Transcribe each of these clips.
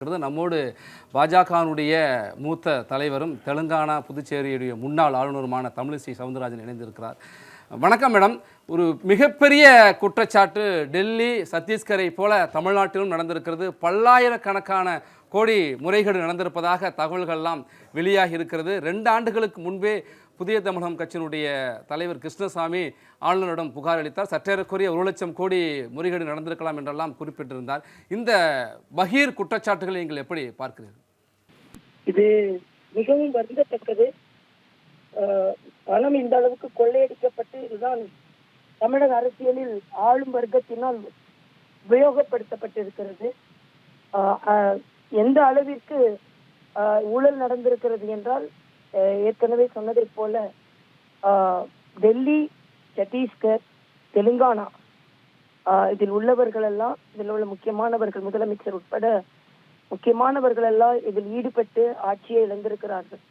இருக்கிறது. நம்மோடு பாஜகனுடைய மூத்த தலைவரும் தெலுங்கானா புதுச்சேரியுடைய முன்னாள் ஆளுநருமான தமிழிசை சவுந்தரராஜன் இணைந்திருக்கிறார் வணக்கம் மேடம். ஒரு மிகப்பெரிய குற்றச்சாட்டு. டெல்லி சத்தீஸ்கரை போல தமிழ்நாட்டிலும் நடந்திருக்கிறது. பல்லாயிரக்கணக்கான கோடி முறைகேடு நடந்திருப்பதாக தகவல்கள்லாம் வெளியாகி இருக்கிறது. ரெண்டு ஆண்டுகளுக்கு முன்பே புதிய தமிழகம் கட்சியினுடைய தலைவர் கிருஷ்ணசாமி ஆளுநரிடம் புகார் அளித்தார். சற்றேறக்குரிய ஒரு லட்சம் கோடி முறைகேடு நடந்திருக்கலாம் என்றெல்லாம் குறிப்பிட்டிருந்தார். இந்த பகீர் குற்றச்சாட்டுகளை நீங்கள் எப்படி பார்க்கிறீர்கள்? இது மிகவும் வருந்தத்தக்கது. பணம் இந்த அளவுக்கு கொள்ளையடிக்கப்பட்டு இதுதான் தமிழக அரசியலில் ஆளும் வர்க்கத்தினால் உபயோகப்படுத்தப்பட்டிருக்கிறது. எந்த அளவிற்கு ஊழல் நடந்திருக்கிறது என்றால் ஏற்கனவே சொன்னதைப் போல டெல்லி சத்தீஸ்கர் தெலுங்கானா இதில் உள்ளவர்கள் எல்லாம் இதில் உள்ள முக்கியமானவர்கள் முதலமைச்சர் உட்பட முக்கியமானவர்கள் எல்லாம் இதில் ஈடுபட்டு ஆட்சியை இழந்திருக்கிறார்கள்.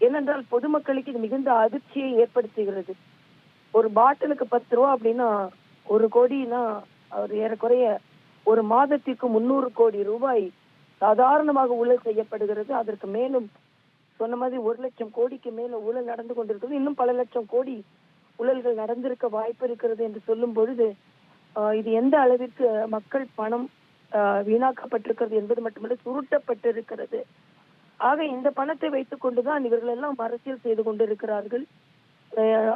ஏனென்றால் பொதுமக்களுக்கு இது மிகுந்த அதிர்ச்சியை ஏற்படுத்துகிறது. ஒரு பாட்டிலுக்கு பத்து ரூபா அப்படின்னா ஒரு கோடினா அவர் ஏறக்குறைய ஒரு மாதத்திற்கு முன்னூறு கோடி ரூபாய் சாதாரணமாக ஊழல் செய்யப்படுகிறது. அதற்கு மேலும் சொன்ன மாதிரி ஒரு லட்சம் கோடிக்கு மேல ஊழல் நடந்து கொண்டிருக்கிறது. இன்னும் பல லட்சம் கோடி ஊழல்கள் நடந்திருக்க வாய்ப்பு இருக்கிறது என்று சொல்லும் பொழுது ஆஹ் இது எந்த அளவிற்கு மக்கள் பணம் ஆஹ் வீணாக்கப்பட்டிருக்கிறது என்பது மட்டுமல்ல சுருட்டப்பட்டிருக்கிறது. ஆக இந்த பணத்தை வைத்துக் கொண்டுதான் இவர்கள் எல்லாம் அரசியல் செய்து கொண்டிருக்கிறார்கள்.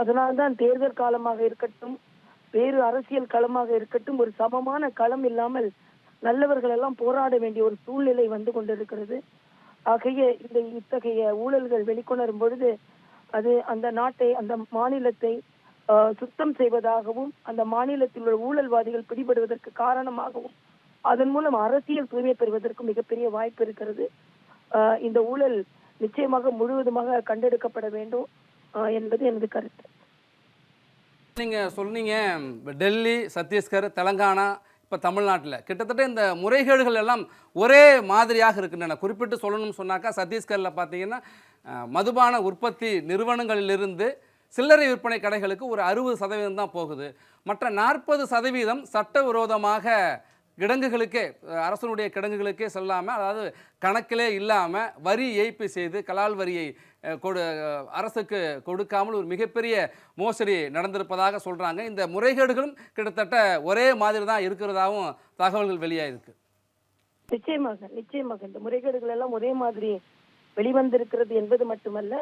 அதனால்தான் தேர்தல் காலமாக இருக்கட்டும் வேறு அரசியல் களமாக இருக்கட்டும் ஒரு சமமான களம் இல்லாமல் நல்லவர்கள் எல்லாம் போராட வேண்டிய ஒரு சூழ்நிலை வந்து கொண்டிருக்கிறது. ஆகைய இந்த இத்தகைய ஊழல்கள் வெளிக்கொணரும் பொழுது அது அந்த நாட்டை அந்த மாநிலத்தை சுத்தம் செய்வதாகவும் அந்த மாநிலத்தில் உள்ள ஊழல்வாதிகள் பிடிபடுவதற்கு காரணமாகவும் அதன் மூலம் அரசியல் தூய்மை பெறுவதற்கு மிகப்பெரிய வாய்ப்பு இருக்கிறது. இந்த ஊழல் நிச்சயமாக முழுவதுமாக கண்டெடுக்கப்பட வேண்டும் என்பது எனது கருத்து. நீங்கள் சொன்னீங்க டெல்லி சத்தீஸ்கர் தெலங்கானா இப்போ தமிழ்நாட்டில். கிட்டத்தட்ட இந்த முறைகேடுகள் எல்லாம் ஒரே மாதிரியாக இருக்கின்றன. குறிப்பிட்டு சொல்லணும்னு சொன்னாக்கா சத்தீஸ்கரில் பார்த்தீங்கன்னா மதுபான உற்பத்தி நிறுவனங்களிலிருந்து சில்லறை விற்பனை கடைகளுக்கு ஒரு அறுபது சதவீதம் தான் போகுது. மற்ற நாற்பது சதவீதம் சட்டவிரோதமாக கிடங்குகளுக்கே அரசனுடைய கிடங்குகளுக்கே செல்லாமல் அதாவது கணக்கிலே இல்லாமல் வரி ஏய்ப்பு செய்து கலால் வரியை கொடு அரசுக்கு கொடுக்காமல் ஒரு மிகப்பெரிய மோசடி நடந்திருப்பதாக சொல்கிறாங்க இந்த முறைகேடுகளும் கிட்டத்தட்ட ஒரே மாதிரி தான் இருக்கிறதாவும் தகவல்கள் வெளியாயிருக்கு நிச்சயமாக நிச்சயமாக இந்த முறைகேடுகள் எல்லாம் ஒரே மாதிரி வெளிவந்திருக்கிறது என்பது மட்டுமல்ல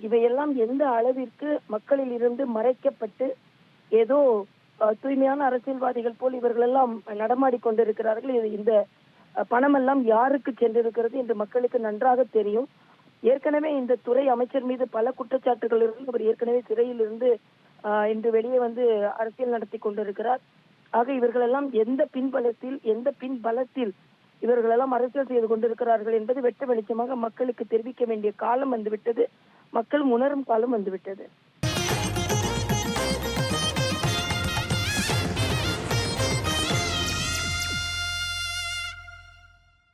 இவையெல்லாம் எந்த அளவிற்கு மக்களில் இருந்து மறைக்கப்பட்டு ஏதோ தூய்மையான அரசியல்வாதிகள் போல் இவர்கள் எல்லாம் நடமாடி கொண்டிருக்கிறார்கள். இது இந்த பணமெல்லாம் யாருக்கு சென்றிருக்கிறது என்று மக்களுக்கு நன்றாக தெரியும். ஏற்கனவே இந்த துறை அமைச்சர் மீது பல குற்றச்சாட்டுகள் இருந்து இவர் ஏற்கனவே சிறையில் இருந்து இன்று வெளியே வந்து அரசியல் நடத்தி கொண்டிருக்கிறார். ஆக இவர்கள் எல்லாம் எந்த பின்பலத்தில் எந்த பின்பலத்தில் இவர்கள் எல்லாம் அரசியல் செய்து கொண்டிருக்கிறார்கள் என்பது வெட்ட வெளிச்சமாக மக்களுக்கு தெரிவிக்க வேண்டிய காலம் வந்துவிட்டது. மக்கள் உணரும் காலம் வந்துவிட்டது.